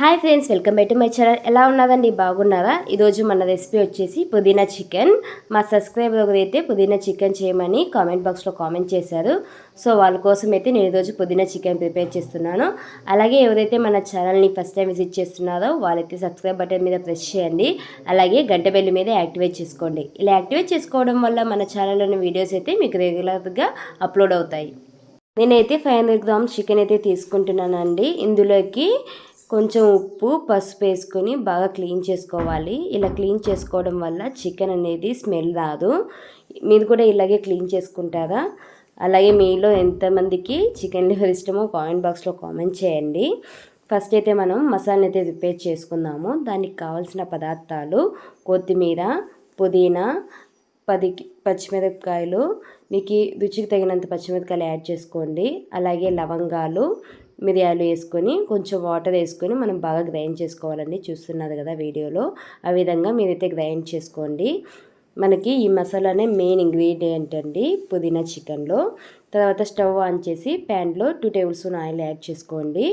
Hi friends welcome back to my channel ఎలా ఉన్నదండి బాగున్నారా? ఈరోజు మన రెసిపీ వచ్చేసి పుదీనా చికెన్. మా సబ్స్క్రైబర్ అయితే పుదీనా చికెన్ చేయమని కామెంట్ బాక్స్లో కామెంట్ చేశారు. సో వాళ్ళ కోసం అయితే నేను ఈరోజు పుదీనా చికెన్ ప్రిపేర్ చేస్తున్నాను. అలాగే ఎవరైతే మన ఛానల్ని ఫస్ట్ టైం విజిట్ చేస్తున్నారో వాళ్ళైతే సబ్స్క్రైబ్ బటన్ మీద ప్రెస్ చేయండి. అలాగే గంట బెల్లి మీద యాక్టివేట్ చేసుకోండి. ఇలా యాక్టివేట్ చేసుకోవడం వల్ల మన ఛానల్లోని వీడియోస్ అయితే మీకు రెగ్యులర్గా అప్లోడ్ అవుతాయి. నేనైతే ఫైవ్ హండ్రెడ్ గ్రామ్స్ చికెన్ అయితే తీసుకుంటున్నానండి. ఇందులోకి కొంచెం ఉప్పు పసుపు వేసుకొని బాగా క్లీన్ చేసుకోవాలి. ఇలా క్లీన్ చేసుకోవడం వల్ల చికెన్ అనేది స్మెల్ రాదు. మీరు కూడా ఇలాగే క్లీన్ చేసుకుంటారా? అలాగే మీలో ఎంతమందికి చికెన్ లివర్ ఇష్టమో కామెంట్ బాక్స్లో కామెంట్ చేయండి. ఫస్ట్ అయితే మనం మసాలా అయితే ప్రిపేర్ చేసుకుందాము. దానికి కావాల్సిన పదార్థాలు కొత్తిమీర పుదీనా పది పచ్చిమిరపకాయలు. మీకు రుచికి తగినంత పచ్చిమిరపకాయలు యాడ్ చేసుకోండి. అలాగే లవంగాలు మిరియాలు వేసుకొని కొంచెం వాటర్ వేసుకొని మనం బాగా గ్రైండ్ చేసుకోవాలండి. చూస్తున్నారు కదా వీడియోలో. ఆ విధంగా మీరైతే గ్రైండ్ చేసుకోండి. మనకి ఈ మసాలానే మెయిన్ ఇంగ్రీడియంట్ అండి పుదీనా చికెన్లో. తర్వాత స్టవ్ ఆన్ చేసి ప్యాన్లో two tablespoon oil add చేసుకోండి.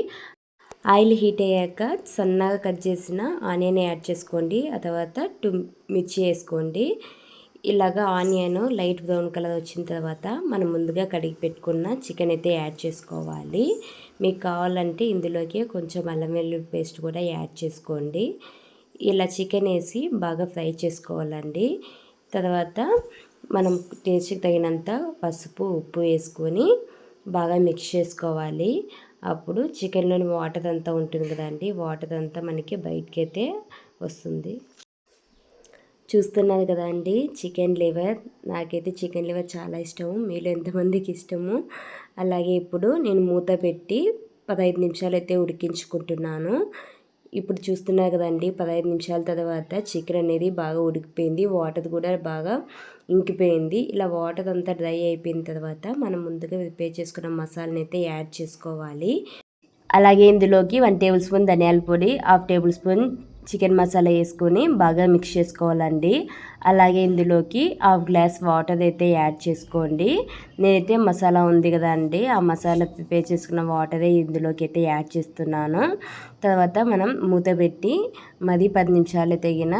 ఆయిల్ హీట్ అయ్యాక సన్నగా కట్ చేసిన ఆనియన్ యాడ్ చేసుకోండి. ఆ తర్వాత టూ మిర్చి వేసుకోండి. ఇలాగా ఆనియన్ లైట్ బ్రౌన్ కలర్ వచ్చిన తర్వాత మనం ముందుగా కడిగి పెట్టుకున్న చికెన్ అయితే యాడ్ చేసుకోవాలి. మీకు కావాలంటే ఇందులోకి కొంచెం అల్లం వెల్లుల్లి పేస్ట్ కూడా యాడ్ చేసుకోండి. ఇలా చికెన్ వేసి బాగా ఫ్రై చేసుకోవాలండి. తర్వాత మనం టేస్ట్కి తగినంత పసుపు ఉప్పు వేసుకొని బాగా మిక్స్ చేసుకోవాలి. అప్పుడు చికెన్లోని వాటర్ అంతా ఉంటుంది కదండి వాటర్ అంతా మనకి బయటకి అయితే వస్తుంది. చూస్తున్నారు కదా అండి చికెన్ లివర్. నాకైతే చికెన్ లివర్ చాలా ఇష్టము మీలో ఎంతమందికి ఇష్టము? అలాగే ఇప్పుడు నేను మూత పెట్టి పదహైదు నిమిషాలు అయితే ఉడికించుకుంటున్నాను. ఇప్పుడు చూస్తున్నారు కదండి పదహైదు నిమిషాల తర్వాత చికెన్ అనేది బాగా ఉడికిపోయింది వాటర్ కూడా బాగా ఇంకిపోయింది. ఇలా వాటర్ అంతా డ్రై అయిపోయిన తర్వాత మనం ముందుగా ప్రిపేర్ చేసుకున్న మసాలాని అయితే యాడ్ చేసుకోవాలి. అలాగే ఇందులోకి వన్ టేబుల్ స్పూన్ ధనియాల పొడి half tablespoon chicken masala వేసుకొని బాగా మిక్స్ చేసుకోవాలండి. అలాగే ఇందులోకి హాఫ్ గ్లాస్ వాటర్ అయితే యాడ్ చేసుకోండి. నేనైతే మసాలా ఉంది కదా అండి ఆ మసాలా ప్రిపేర్ చేసుకున్న వాటరే ఇందులోకి అయితే యాడ్ చేస్తున్నాను. తర్వాత మనం మూత పెట్టి మరి పది నిమిషాలు తగిన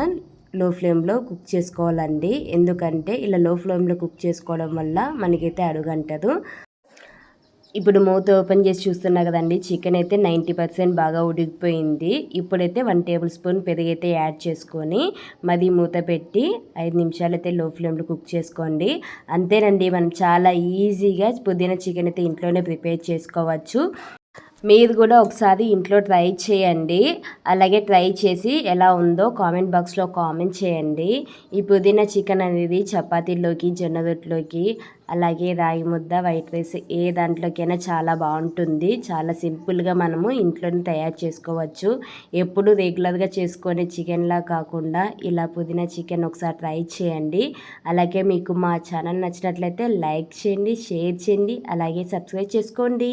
లో ఫ్లేమ్లో కుక్ చేసుకోవాలండి. ఎందుకంటే ఇలా లో ఫ్లేమ్లో కుక్ చేసుకోవడం వల్ల మనకైతే అడుగంటదు. ఇప్పుడు మూత ఓపెన్ చేసి చూస్తున్నా కదండి చికెన్ అయితే నైంటీ పర్సెంట్ బాగా ఉడికిపోయింది. ఇప్పుడైతే వన్ టేబుల్ స్పూన్ పెరుగైతే యాడ్ చేసుకొని మది మూత పెట్టి ఐదు నిమిషాలు అయితే లో ఫ్లేమ్లో కుక్ చేసుకోండి. అంతేనండి మనం చాలా ఈజీగా పుదీనా చికెన్ అయితే ఇంట్లోనే ప్రిపేర్ చేసుకోవచ్చు. మీరు కూడా ఒకసారి ఇంట్లో ట్రై చేయండి. అలాగే ట్రై చేసి ఎలా ఉందో కామెంట్ బాక్స్లో కామెంట్ చేయండి. ఈ పుదీనా చికెన్ అనేది చపాతీలోకి జొన్న రొట్టెలోకి అలాగే రాగి ముద్ద వైట్ రైస్ ఏ దాంట్లోకైనా చాలా బాగుంటుంది. చాలా సింపుల్గా మనము ఇంట్లోనే తయారు చేసుకోవచ్చు. ఎప్పుడు రెగ్యులర్గా చేసుకునే చికెన్లా కాకుండా ఇలా పుదీనా చికెన్ ఒకసారి ట్రై చేయండి. అలాగే మీకు మా ఛానల్ నచ్చినట్లయితే లైక్ చేయండి షేర్ చేయండి అలాగే సబ్స్క్రైబ్ చేసుకోండి.